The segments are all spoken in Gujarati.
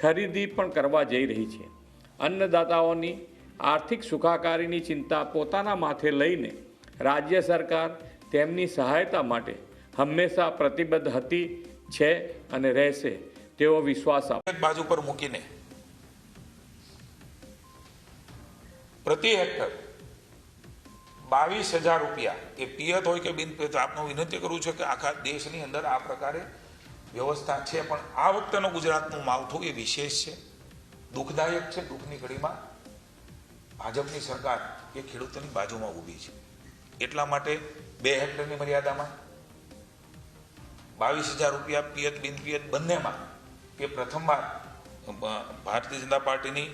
ખરીદી પણ કરવા જઈ રહી છે. અન્નદાતાઓની આર્થિક સુખાકારીની ચિંતા પોતાના માથે લઈને રાજ્ય સરકાર તેમની સહાયતા માટે હંમેશા પ્રતિબદ્ધ હતી, છે અને રહેશે તેવો વિશ્વાસ આપ બાજુ પર મૂકીને પ્રતિ હેક્ટર બાવીસ હજાર રૂપિયા એ પિયત હોય કે બિન પિયત આપનો વિનંતી કરું છું કે આખા દેશની અંદર આ પ્રકારે વ્યવસ્થા છે, પણ આ વખતેનું ગુજરાતનું માવઠું એ વિશેષ છે. દુઃખદાયક છે, દુઃખની ઘડીમાં ભાજપની સરકાર એ ખેડૂતોની બાજુમાં ઊભી છે. એટલા માટે બે હેક્ટરની મર્યાદામાં બાવીસ હજાર રૂપિયા પિયત બિન પિયત બંનેમાં એ પ્રથમવાર ભારતીય જનતા પાર્ટીની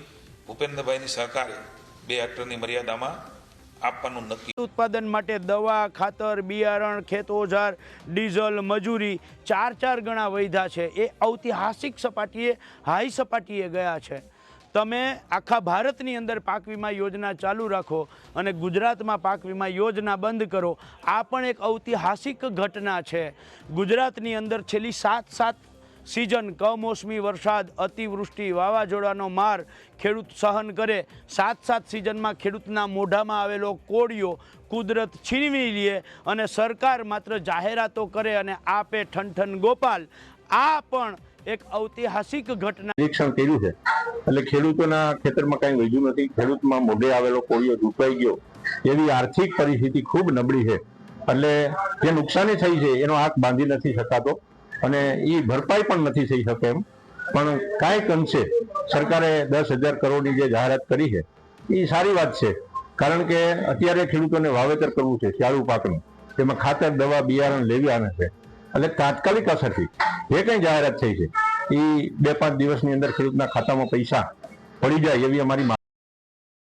ભૂપેન્દ્રભાઈની સરકારે બે હેક્ટરની મર્યાદામાં આપવાનું નક્કી. ઉત્પાદન માટે દવા, ખાતર, બિયારણ, ખેત ઓઝાર ડીઝલ, મજૂરી ચાર ચાર ગણા વૈધા છે. એ ઐતિહાસિક સપાટીએ, હાઈ સપાટીએ ગયા છે. તમે આખા ભારતની અંદર પાક વીમા યોજના ચાલુ રાખો અને ગુજરાતમાં પાક વીમા યોજના બંધ કરો. આ પણ એક ઐતિહાસિક ઘટના છે. ગુજરાતની અંદર છેલ્લી સાત સાત સિઝન કમોસમી વરસાદ, અતિવૃષ્ટિ, વાવાઝોડાનો માર ખેડૂત સહન કરે. સાત સાત સિઝનમાં ખેડૂતના મોઢામાં આવેલો કોળિયો કુદરત છીનવી લે અને સરકાર માત્ર જાહેરાતો કરે અને આપે ઠનઠન ગોપાલ. આ પણ એક ઐતિહાસિક ઘટના. નિરીક્ષણ કર્યું છે. એટલે ખેડૂતોના ખેતરમાં કઈ વધ્યું નથી. ખેડૂતમાં મોઢે આવેલો કોળિયો ઝૂકાઈ ગયો. એવી આર્થિક પરિસ્થિતિ ખૂબ નબળી છે. એટલે જે નુકસાની થઈ છે, એનો આંખ બાંધી નથી શકાતો. અને એ ભરપાઈ પણ નથી થઈ શકે એમ. પણ કાંઈક અંશે સરકારે દસ હજાર કરોડની જે જાહેરાત કરી છે એ સારી વાત છે. કારણ કે અત્યારે ખેડૂતોને વાવેતર કરવું છે, શિયાળુ પાકનું. તેમાં ખાતર, દવા, બિયારણ લેવી આને છે. એટલે તાત્કાલિક અસરથી જે કંઈ જાહેરાત થઈ છે એ બે પાંચ દિવસની અંદર ખેડૂતના ખાતામાં પૈસા પડી જાય એવી અમારી